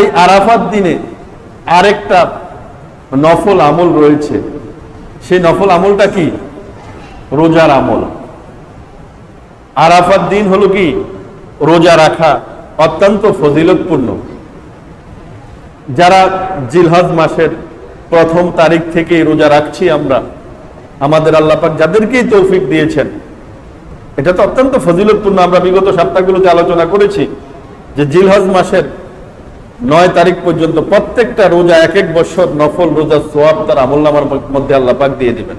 এই আরাফাত দিনে আরেকটা নফল আমল রয়েছে। সেই নফল আমলটা কি? রোজার আমল। আরাফাত দিন হলো কি? রোজা রাখা অত্যন্ত ফজিলতপূর্ণ। যারা জিলহজ মাসের প্রথম তারিখ থেকে রোজা রাখছি আমরা, আমাদের আল্লাপাক যাদেরকেই তৌফিক দিয়েছেন, এটা তো অত্যন্ত ফজিলতপূর্ণ। আমরা বিগত সপ্তাহগুলোতে আলোচনা করেছি যে জিলহজ মাসের নয় তারিখ পর্যন্ত প্রত্যেকটা রোজা, এক এক বছর নফল রোজা সোয়াব তার আমল নামার মধ্যে আল্লাপাক দিয়ে দিবেন।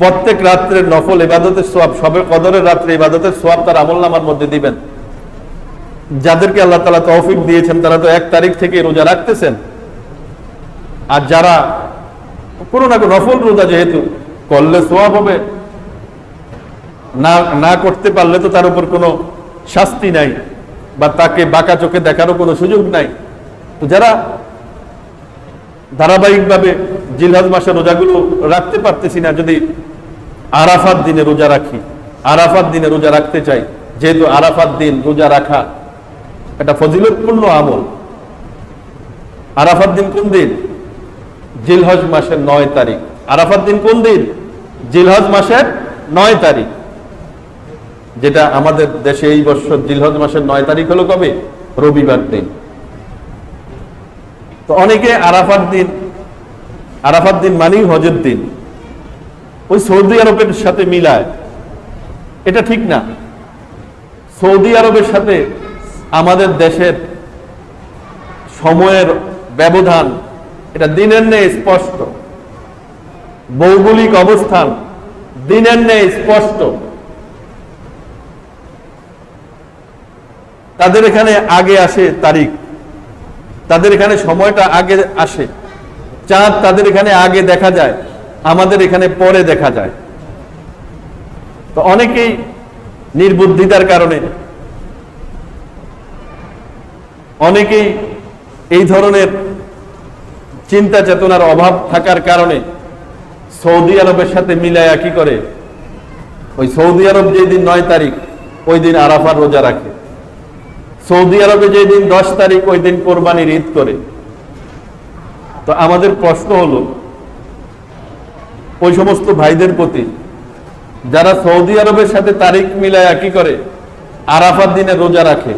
প্রত্যেক রাত্রে নফল ইবাদতের সোয়াব, সবে কদরের রাত্রে ইবাদতের সোয়াব তার আমল নামার মধ্যে দিবেন। যাদেরকে আল্লাহ তালা তৌফিক দিয়েছেন, তারা তো এক তারিখ থেকে রোজা রাখতেছেন। আর যারা কোনো না কোনো নফল রোজা যেহেতু করলে সোয়াব হবে, না না করতে পারলে তো তার উপর কোনো শাস্তি নাই। বা তাকে বাঁকা চোখে দেখারও কোনো সুযোগ নাই। তো যারা ধারাবাহিকভাবে জিলহাজ মাসের রোজাগুলো রাখতে পারতেছি না, যদি আরাফাত দিনে রোজা রাখি, আরাফাত দিনে রোজা রাখতে চাই, যেহেতু আরাফাত দিন রোজা রাখা এটা ফজিলতপূর্ণ আমল। আরাফাত দিন কোন দিন? জিলহজ মাসের নয় তারিখ। আরাফাত দিন কোন দিন? জিলহজ মাসের নয় তারিখ। যেটা আমাদের দেশে এই বছর জিলহজ মাসের নয় তারিখ হলো কবে? রবিবার দিন। তো অনেকে আরাফাত দিন আরাফাত দিন মানেই হজের দিন। ওই সৌদি আরবের সাথে মিলায়। এটা ঠিক না। সৌদি আরবের সাথে আমাদের দেশের সময়ের ব্যবধান, এটা দিনের নেই স্পষ্ট। ভৌগোলিক অবস্থান দিনের নেই স্পষ্ট। তাদের এখানে আগে আসে তারিখ। তাদের এখানে সময়টা আগে আসে। চাঁদ তাদের এখানে আগে দেখা যায়, আমাদের এখানে পরে দেখা যায়। তো অনেকেই নির্বুদ্ধিতার কারণে, অনেকেই এই ধরনের চিন্তা চেতনার অভাব থাকার কারণে সৌদি আরবের সাথে মিলায়া কি করে? ওই সৌদি আরব যেদিন নয় তারিখ, ওই দিন আরাফার রোজা রাখে। সৌদি আরবে যেদিন দশ তারিখ, ওই দিন কোরবানির ঈদ করে। তো আমাদের প্রশ্ন হলো, ওই সমস্ত ভাইদের প্রতি যারা সৌদি আরবের সাথে তারিখ মিলায়া একই করে? আরাফার দিনে রোজা রাখে।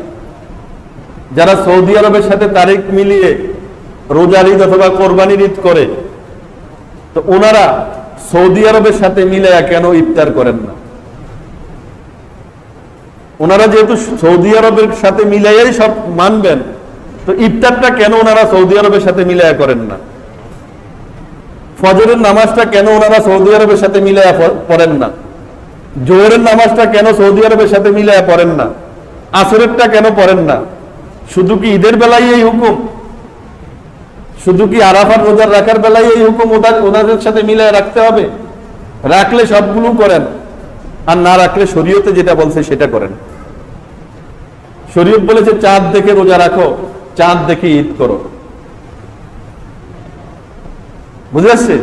যারা সৌদি আরবের সাথে তারিখ মিলিয়ে রোজার ঈদ অথবা কোরবানির ঈদ করে, তো ওনারা সৌদি আরবের সাথে মিলায়া কেন ইফতার করেন না? ওনারা যেহেতু সৌদি আরবের সাথে মিলাইয়াই সব মানবেন, তো ইফতারটা কেন ওনারা সৌদি আরবের সাথে মিলাইয়া করেন না? ফজরের নামাজটা কেন ওনারা সৌদি আরবের সাথে মিলাইয়া পড়েন না? জোহরের নামাজটা কেন সৌদি আরবের সাথে মিলাইয়া পড়েন না? আসরেরটা কেন পড়েন না? শুধু কি ঈদের বেলায় এই হুকুম? শুধু কি আরাফার রোজার রাখার বেলায় এই হুকুম ওনাদের সাথে মিলায় রাখতে হবে? রাখলে সবগুলো করেন। আর না রাখলে শরীয়তে যেটা বলছে সেটা করেন। শরীয়ত বলেছে, চাঁদ দেখে রোজা রাখো, চাঁদ দেখে ঈদ করো। বুঝে আসছে?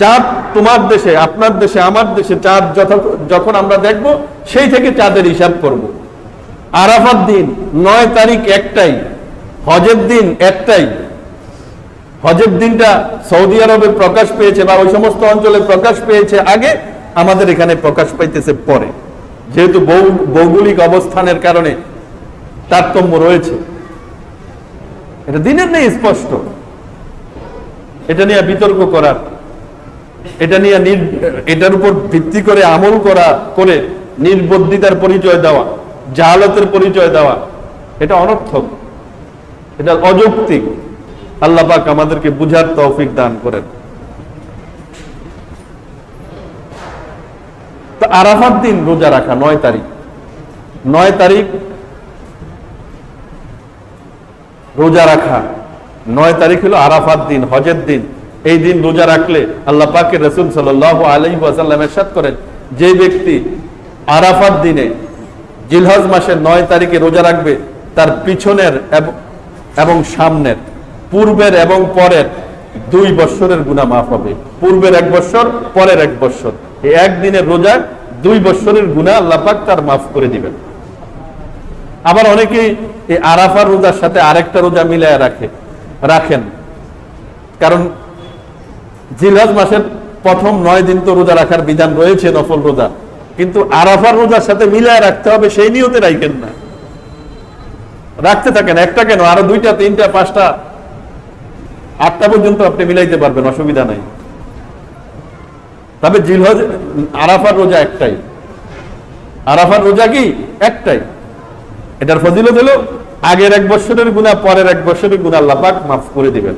চাঁদ তোমার দেশে, আপনার দেশে, আমার দেশে চাঁদ যখন আমরা দেখব, সেই থেকে চাঁদের হিসাব করব। আরাফার দিন, নয় তারিখ একটাই, হজের দিন একটাই। হজের দিনটা সৌদি আরবে প্রকাশ পেয়েছে বা ওই সমস্ত অঞ্চলে প্রকাশ পেয়েছে আগে আমাদের এখানে প্রকাশ পাইতেছে পরে। যেহেতু ভৌগোলিক অবস্থানের কারণে তারতম্য রয়েছে। এটা দিনের নেই স্পষ্ট। এটা নিয়ে বিতর্ক করার এটা নিয়ে এটার উপর ভিত্তি করে আমল করা, করে নির্বদ্ধিতার পরিচয় দেওয়া জাহালতের পরিচয় দেওয়া, এটা অনর্থক। এটা অযৌক্তিক। আল্লাহ পাক আমাদেরকে বুঝার তৌফিক দান করেন। তো আরাফাত দিন রোজা রাখা, নয় তারিখ। নয় তারিখ রোজা রাখা। নয় তারিখ হলো আরাফাত দিন, হজের দিন। এই দিন রোজা রাখলে আল্লাহ পাকে রসুল সাল আলহি ওয়াসাল্লাম এরশাদ করেন, যে ব্যক্তি আরাফাত দিনে জিলহজ মাসের নয় তারিখে রোজা রাখবে, তার পিছনের এবং সামনের, পূর্বের এবং পরের দুই বৎসরের গুণা মাফ হবে। পূর্বের এক বৎসর, পরের এক বৎসর। এই একদিনের রোজা দুই বৎসরের গুণা আল্লাহ পাক তার মাফ করে দিবেন। আবার অনেকেই এই আরাফার রোজার সাথে আরেকটা রোজা মিলায় রাখে, রাখেন। কারণ জিলহজ মাসের প্রথম নয় দিন তো রোজা রাখার বিধান রয়েছে, নফল রোজা। কিন্তু আরাফার রোজার সাথে মিলায় রাখতে হবে সেই নিয়তে রাখেন না। রাখতে থাকেন, একটা কেন? আরও দুইটা, তিনটা, পাঁচটা, আটটা পর্যন্ত আপনি মিলাইতে পারবেন, অসুবিধা নাই। তবে জিলহজ আরাফার রোজা একটাই। আরাফার রোজা কি? একটাই। এটার ফজিলত হলো আগের এক বছরের গুণা পরের এক বছরের গুণা আল্লাহ পাক মাফ করে দিবেন।